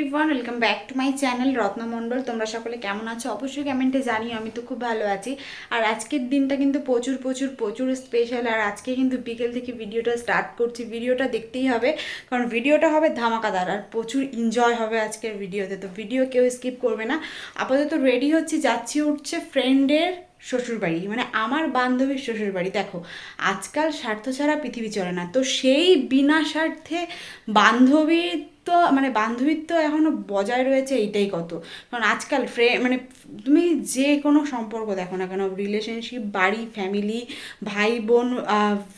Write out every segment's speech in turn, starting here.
Everyone welcome back to my channel Ratna Mondal তোমরা সকলে কেমন আছো? অবশ্যই কমেন্টে জানিও, আমি তো খুব ভালো আছি। আর আজকের দিনটা কিন্তু প্রচুর প্রচুর প্রচুর স্পেশাল আর আজকে কিন্তু বিকেল থেকে ভিডিওটা স্টার্ট করছি। ভিডিওটা দেখতেই হবে, কারণ ভিডিওটা হবে ধামাকাদার। আর প্রচুর এনজয় হবে আজকের ভিডিওতে। তো ভিডিও কেউ স্কিপ করবে না। আপাতত রেডি হচ্ছে, যাচ্ছি উঠছে ফ্রেন্ডের শ্বশুরবাড়ি। মানে আমার বান্ধবীর শ্বশুরবাড়ি। দেখো, আজকাল স্বার্থ ছাড়া পৃথিবী চলে না। তো সেই বিনা স্বার্থে বান্ধবীর তো মানে বান্ধবীত্ব এখনও বজায় রয়েছে, এইটাই কত। কারণ আজকাল ফ্রে মানে তুমি যে কোনো সম্পর্ক দেখো না কেন রিলেশনশিপ বাড়ি ফ্যামিলি ভাই, বোন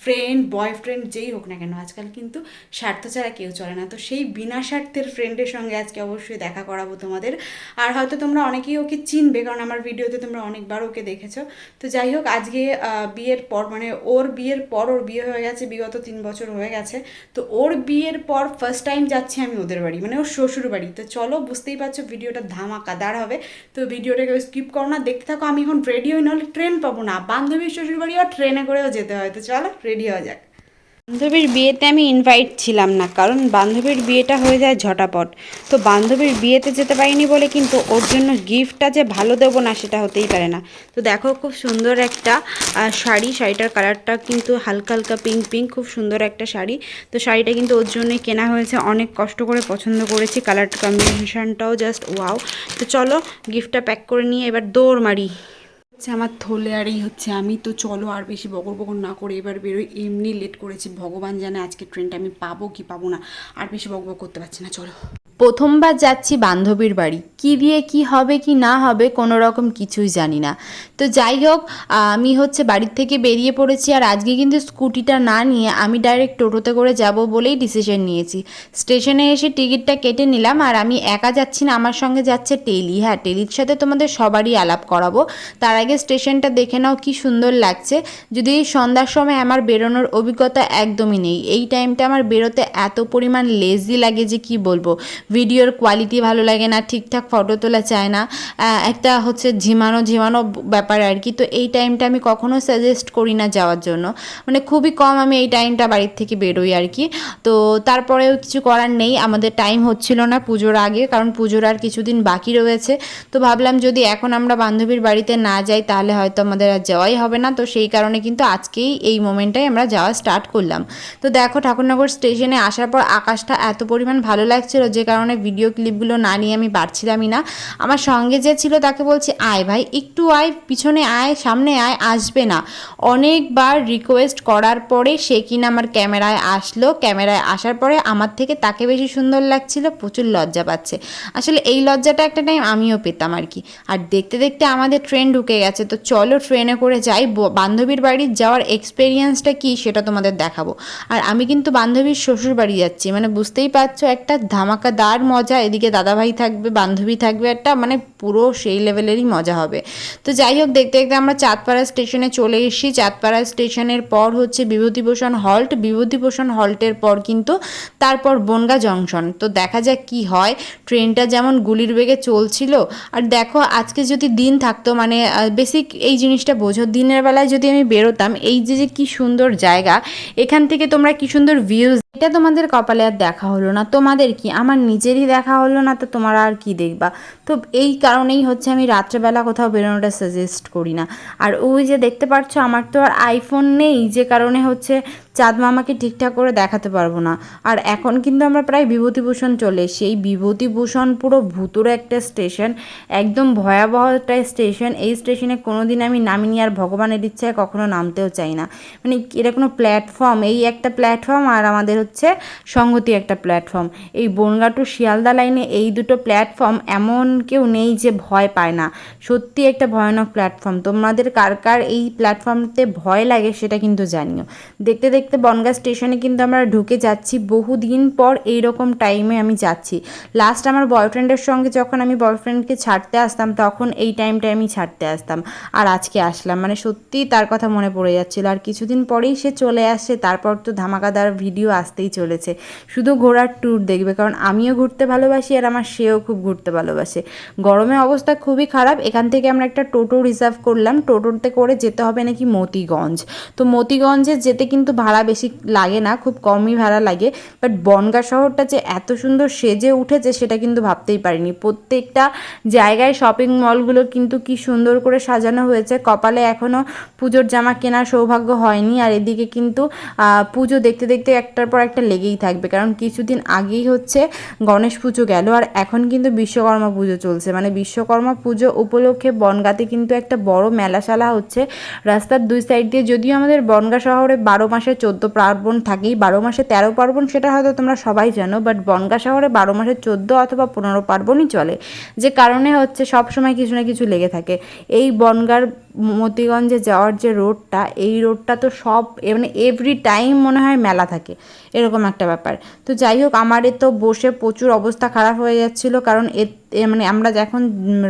ফ্রেন্ড বয়ফ্রেন্ড যেই হোক না কেন, আজকাল কিন্তু স্বার্থ ছাড়া কেউ চলে না। তো সেই বিনা স্বার্থের ফ্রেন্ডের সঙ্গে আজকে অবশ্যই দেখা করাবো তোমাদের। আর হয়তো তোমরা অনেকেই ওকে চিনবে, কারণ আমার ভিডিওতে তোমরা অনেকবার ওকে দেখেছ। তো যাই হোক, আজকে বিয়ের পর মানে ওর বিয়ের পর ওর বিয়ে হয়ে গেছে, বিগত তিন বছর হয়ে গেছে। তো ওর বিয়ের পর ফার্স্ট টাইম যাচ্ছি আমি ওদের বাড়ি মানে ওর শ্বশুর বাড়ি। তো চলো, বুঝতেই পারছ, ভিডিওটা ধামাকাদার হবে। তো ভিডিওটাকে স্কিপ করো না, দেখতে থাকো, আমি এখন রেডি হই, নাহলে ট্রেন পাবো না। বান্ধবীর শ্বশুর বাড়ি আর ট্রেনে করেও যেতে হয়, তো চলো রেডি হওয়া যাক। বান্ধবীর বিয়েতে আমি ইনভাইট ছিলাম না, কারণ বান্ধবীর বিয়েটা হয়ে যায় ঝটাপট। তো বান্ধবীর বিয়েতে যেতে পারিনি বলে কিন্তু ওর জন্য গিফটটা যে ভালো দেবো না সেটা হতেই পারে না। তো দেখো খুব সুন্দর একটা শাড়ি, শাড়িটার কালারটা কিন্তু হালকা হালকা পিঙ্ক পিঙ্ক খুব সুন্দর একটা শাড়ি। তো শাড়িটা কিন্তু ওর জন্যই কেনা হয়েছে, অনেক কষ্ট করে পছন্দ করেছি কালার কম্বিনেশনটাও জাস্ট ওয়াও তো চলো গিফটটা প্যাক করে নিয়ে এবার দৌড় মারি। হচ্ছে আমার থলে আর এই হচ্ছে আমি। তো চলো আর বেশি বকর বকর না করে এবার বেরোই। এমনি লেট করেছি। ভগবান জানে আজকে ট্রেনটা আমি পাবো কি পাবো না। আর বেশি বক বক করতে পারছি না। চলো। প্রথমবার যাচ্ছি বান্ধবীর বাড়ি। কি দিয়ে কি হবে কি না হবে কোনো রকম কিছুই জানি না। তো যাই হোক, আমি হচ্ছে বাড়ির থেকে বেরিয়ে পড়েছি আর আজকে কিন্তু স্কুটিটা না নিয়ে আমি ডাইরেক্ট টোটোতে করে যাব বলেই ডিসিশন নিয়েছি। স্টেশনে এসে টিকিটটা কেটে নিলাম আর আমি একা যাচ্ছি না, আমার সঙ্গে যাচ্ছে টেলি। হ্যাঁ টেলির সাথে তোমাদের সবারই আলাপ করাবো। তার আগে স্টেশনটা দেখে নাও কি সুন্দর লাগছে। যদি এই সন্ধ্যার সময় আমার বেরোনোর অভিজ্ঞতা একদমই নেই। এই টাইমটা আমার বেরোতে এত পরিমাণ লেজি লাগে যে কি বলব? ভিডিওর কোয়ালিটি ভালো লাগে না, ঠিকঠাক ফটো তোলা চায় না একটা হচ্ছে ঝিমানো ঝিমানো ব্যাপার আর কি। তো এই টাইমটা আমি কখনো সাজেস্ট করি না যাওয়ার জন্য। মানে খুবই কম আমি এই টাইমটা বাড়ির থেকে বেরোই আর কি। তো তারপরেও কিছু করার নেই, আমাদের টাইম হচ্ছিল না পুজোর আগে, কারণ পুজোর আর কিছুদিন বাকি রয়েছে। তো ভাবলাম যদি এখন আমরা বান্ধবীর বাড়িতে না যাই, তাহলে হয়তো আমাদের আর যাওয়াই হবে না। তো সেই কারণে কিন্তু আজকেই এই মোমেন্টটাই আমরা যাওয়া স্টার্ট করলাম। তো দেখো ঠাকুরনগর স্টেশনে আসার পর আকাশটা এত পরিমাণ ভালো লাগছিল, যে কারণে ভিডিও ক্লিপগুলো না নিয়ে আমি পারছিলামই না। আমার সঙ্গে যে ছিল তাকে বলছি, আয় ভাই, একটু আয়, পিছনে আয়, সামনে আয়, আসবে না। অনেকবার রিকোয়েস্ট করার পরে সে কিনা আমার ক্যামেরায় আসলো। ক্যামেরায় আসার পরে আমার থেকে তাকে বেশি সুন্দর লাগছিল, প্রচুর লজ্জা পাচ্ছে। আসলে এই লজ্জাটা একটা টাইম আমিও পেতাম আর কি। আর দেখতে দেখতে আমাদের ট্রেন ঢুকে গেছে। তো চলো ট্রেনে করে যাই। বান্ধবীর বাড়ি যাওয়ার এক্সপেরিয়েন্সটা কি সেটা তোমাদের দেখাবো। আর আমি কিন্তু বান্ধবীর শ্বশুর বাড়ি যাচ্ছি। মানে বুঝতেই পারছ, একটা ধামাকাদার মজা, এদিকে দাদাভাই থাকবে, বান্ধবী থাকবে, একটা মানে পুরো সেই লেভেলেরই মজা হবে। তো যাই হোক, দেখতে দেখতে আমরা চাঁদপাড়া স্টেশনে চলে এসেছি। চাঁদপাড়া স্টেশনের পর হচ্ছে বিভূতিভূষণ হল্ট। বিভূতিভূষণ হল্টের পর কিন্তু তারপর বনগা জংশন। তো দেখা যাক কি হয়। ট্রেনটা যেমন গুলির বেগে চলছিল, আর দেখো আজকে যদি দিন থাকতো মানে বেসিক এই জিনিসটা বোঝো। দিনের বেলায় যদি আমি বেরোতাম, এই যে যে কি সুন্দর জায়গা, এখান থেকে তোমরা কি সুন্দর ভিউজ এটা তোমাদের কপালে আর দেখা হলো না। তোমাদের কি? আমার নিজেরই দেখা হলো না তো তোমরা আর কি দেখবা? তো এই কারণেই হচ্ছে আমি রাত্রেবেলা কোথাও বেরোনোটা সাজেস্ট করি না। আর ওই যে দেখতে পাচ্ছ আমার তো আর আইফোন নেই। যে কারণে হচ্ছে চাঁদ মামাকে ঠিকঠাক করে দেখাতে পারব না। আর এখন কিন্তু আমরা প্রায় বিভূতিভূষণ চলে এই বিভূতিভূষণ পুরো ভুতুরে একটা স্টেশন, একদম ভয়াবহ একটা স্টেশন। এই স্টেশনে কোনো দিন আমি নামিনি আর ভগবানের ইচ্ছায় কখনো নামতেও চাই না। মানে এটা কোনো প্ল্যাটফর্ম, এই একটা প্ল্যাটফর্ম আর আমাদের হচ্ছে সংহতি একটা প্ল্যাটফর্ম। এই বনগা টু শিয়ালদা লাইনে এই দুটো প্ল্যাটফর্ম এমন কেউ নেই যে ভয় পায় না। সত্যি একটা ভয়ানক প্ল্যাটফর্ম। তোমাদের কার কার এই প্ল্যাটফর্মতে ভয় লাগে সেটা কিন্তু জানিও। দেখতে দেখতে বনগা স্টেশনে কিন্তু আমরা ঢুকে যাচ্ছি। বহুদিন পর এই রকম টাইমে আমি যাচ্ছি। লাস্ট আমার বয়ফ্রেন্ডের সঙ্গে যখন আমি বয়ফ্রেন্ডকে ছাড়তে আসতাম, তখন এই টাইমটায় আমি ছাড়তে আসতাম। আর আজকে আসলাম। মানে সত্যিই তার কথা মনে পড়ে যাচ্ছিল। আর কিছুদিন পরেই সে চলে আসছে তারপর তো ধামাকাদার ভিডিও আসতেই চলেছে। শুধু ঘোরার ট্যুর দেখবে। কারণ আমিও ঘুরতে ভালোবাসি আর আমার সেও খুব ঘুরতে ভালোবাসে। গরমে অবস্থা খুবই খারাপ। এখান থেকে আমরা একটা টোটো রিজার্ভ করলাম। টোটোতে করে যেতে হবে নাকি মতিগঞ্জ? তো মতিগঞ্জে যেতে কিন্তু ভাড়া ভাড়া বেশি লাগে না, খুব কমই ভাড়া লাগে। বাট বনগা শহরটা যে এত সুন্দর সেজে উঠেছে সেটা কিন্তু ভাবতেই পারিনি। প্রত্যেকটা জায়গায় শপিং মলগুলো কিন্তু কি সুন্দর করে সাজানো হয়েছে। কপালে এখনও পুজোর জামা কেনার সৌভাগ্য হয়নি। আর এদিকে কিন্তু পুজো দেখতে দেখতে একটার পর একটা লেগেই থাকবে। কারণ কিছুদিন আগেই হচ্ছে গণেশ পুজো গেল। আর এখন কিন্তু বিশ্বকর্মা পুজো চলছে। মানে বিশ্বকর্মা পুজো উপলক্ষে বনগাঁতে কিন্তু একটা বড় মেলাশালা হচ্ছে। রাস্তার দুই সাইড দিয়ে যদিও আমাদের বনগা শহরে বারো মাসে চোদ্দ পার্বণ থাকেই, বারো মাসে তেরো পার্বণ সেটা হয়তো তোমরা সবাই জানো বাট বনগা শহরে বারো মাসে চোদ্দ অথবা পনেরো পার্বণই চলে, যে কারণে হচ্ছে সব সময় কিছু না কিছু লেগে থাকে। এই বনগার মতিগঞ্জে যাওয়ার যে রোডটা, এই রোডটা তো সব মানে এভরি টাইম মনে হয় মেলা থাকে, এরকম একটা ব্যাপার। তো যাই হোক, আমারে তো বসে প্রচুর অবস্থা খারাপ হয়ে যাচ্ছিল, কারণ এ এ মানে আমরা যখন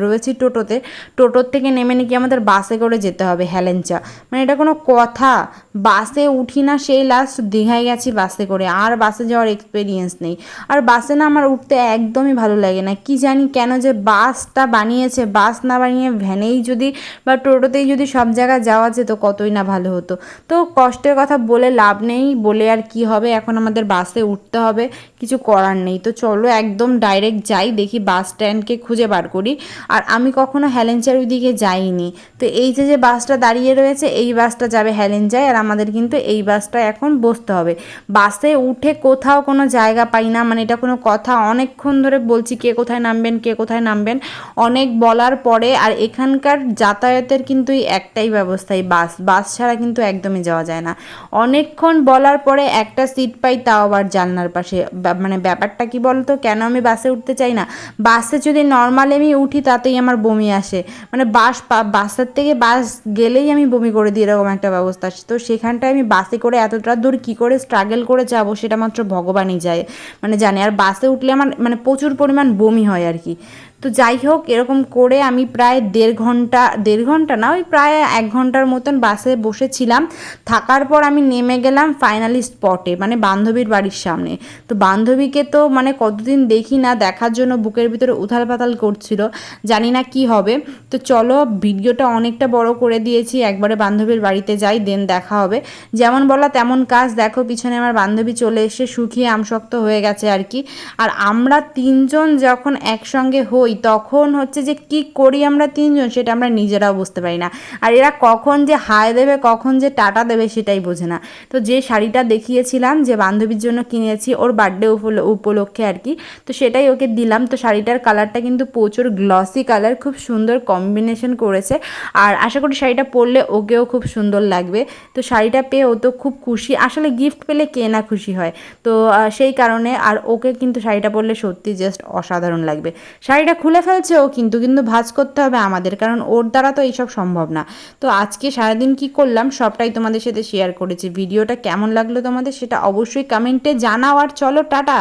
রয়েছি টোটোতে, টোটোর থেকে নেমে নাকি আমাদের বাসে করে যেতে হবে হেলেঞ্চা মানে এটা কোনো কথা। বাসে উঠি না, সেই লাস্ট দীঘায় গেছি বাসে করে। আর বাসে যাওয়ার এক্সপিরিয়েন্স নেই। আর বাসে না আমার উঠতে একদমই ভালো লাগে না। কি জানি কেন যে বাসটা বানিয়েছে, বাস না বানিয়ে ভ্যানেই যদি বা টোটোতেই যদি সব জায়গায় যাওয়া যেত কতই না ভালো হতো। তো কষ্টের কথা বলে লাভ নেই। বলে আর কি হবে? এখন আমাদের বাসে উঠতে হবে। কিছু করার নেই। তো চলো একদম ডাইরেক্ট যাই, দেখি বাস স্ট্যান্ডকে খুঁজে বার করি। আর আমি কখনো হ্যালেঞ্চার ওইদিকে যাইনি। তো এই যে যে বাসটা দাঁড়িয়ে রয়েছে, এই বাসটা যাবে হ্যালেঞ্চায় আর আমাদের কিন্তু এই বাসটা এখন বসতে হবে। বাসে উঠে কোথাও কোনো জায়গা পাই না মানে এটা কোনো কথা। অনেকক্ষণ ধরে বলছি কে কোথায় নামবেন, কে কোথায় নামবেন। অনেক বলার পরে আর এখানকার যাতায়াতের কিন্তু একটাই ব্যবস্থা, এই বাস। বাস ছাড়া কিন্তু একদমই যাওয়া যায় না। অনেকক্ষণ বলার পরে একটা সিট পাই, তাও আবার জানলার পাশে। মানে ব্যাপারটা কি বলতো? কেন আমি বাসে উঠতে চাই না? বাসে যদি নর্মাল আমি উঠি তাতেই আমার বমি আসে। মানে বাস বাসের থেকে বাস গেলেই আমি বমি করে দিই এরকম একটা ব্যবস্থা। আছে। তো সেখানটায় আমি বাসে করে এতটা দূর কী করে স্ট্রাগল করে যাব সেটা মাত্র ভগবানই যায়। মানে জানে, আর বাসে উঠলে আমার মানে প্রচুর পরিমাণ বমি হয় আর কি। তো যাই হোক, এরকম করে আমি প্রায় দেড় ঘণ্টা দেড় ঘণ্টা না, ওই প্রায় এক ঘণ্টার মতন বাসে বসেছিলাম। থাকার পর আমি নেমে গেলাম ফাইনালি স্পটে মানে বান্ধবীর বাড়ির সামনে। তো বান্ধবীকে তো মানে কতদিন দেখি না, দেখার জন্য বুকের ভিতরে উথাল পাতাল করছিল, জানি না কি হবে। তো চলো, ভিডিওটা অনেকটা বড় করে দিয়েছি, একবারে বান্ধবীর বাড়িতে যাই দেন দেখা হবে। যেমন বলা তেমন কাজ, দেখো পিছনে আমার বান্ধবী চলে এসে শুকিয়ে আমশক্ত হয়ে গেছে আর কি। আর আমরা তিনজন যখন একসঙ্গে হই তখন হচ্ছে যে কি করি আমরা তিনজন সেটা আমরা নিজেরাও বুঝতে পারি না। আর এরা কখন যে হাই দেবে, কখন যে টাটা দেবে সেটাই বোঝে না। তো যে শাড়িটা দেখিয়েছিলাম, যে বান্ধবীর জন্য কিনেছি, ওর বার্থডে উপলক্ষে আর কি, তো সেটাই ওকে দিলাম। তো শাড়িটার কালারটা কিন্তু প্রচুর গ্লসি কালার খুব সুন্দর কম্বিনেশন করেছে। আর আশা করি শাড়িটা পরলে ওকেও খুব সুন্দর লাগবে। তো শাড়িটা পেয়ে ও তো খুব খুশি। আসলে গিফট পেলে কে না খুশি হয়। তো সেই কারণে আর ওকে কিন্তু শাড়িটা পরলে সত্যি জাস্ট অসাধারণ লাগবে। শাড়িটা খুলে ফেলছে ও কিন্তু কিন্তু ভাজ করতে হবে আমাদের, কারণ ওর দ্বারা তো এইসব সম্ভব না। তো আজকে সারাদিন কি করলাম সবটাই তোমাদের সাথে শেয়ার করেছি। ভিডিওটা কেমন লাগল তোমাদের সেটা অবশ্যই কমেন্টে জানাও, আর চলো, টাটা!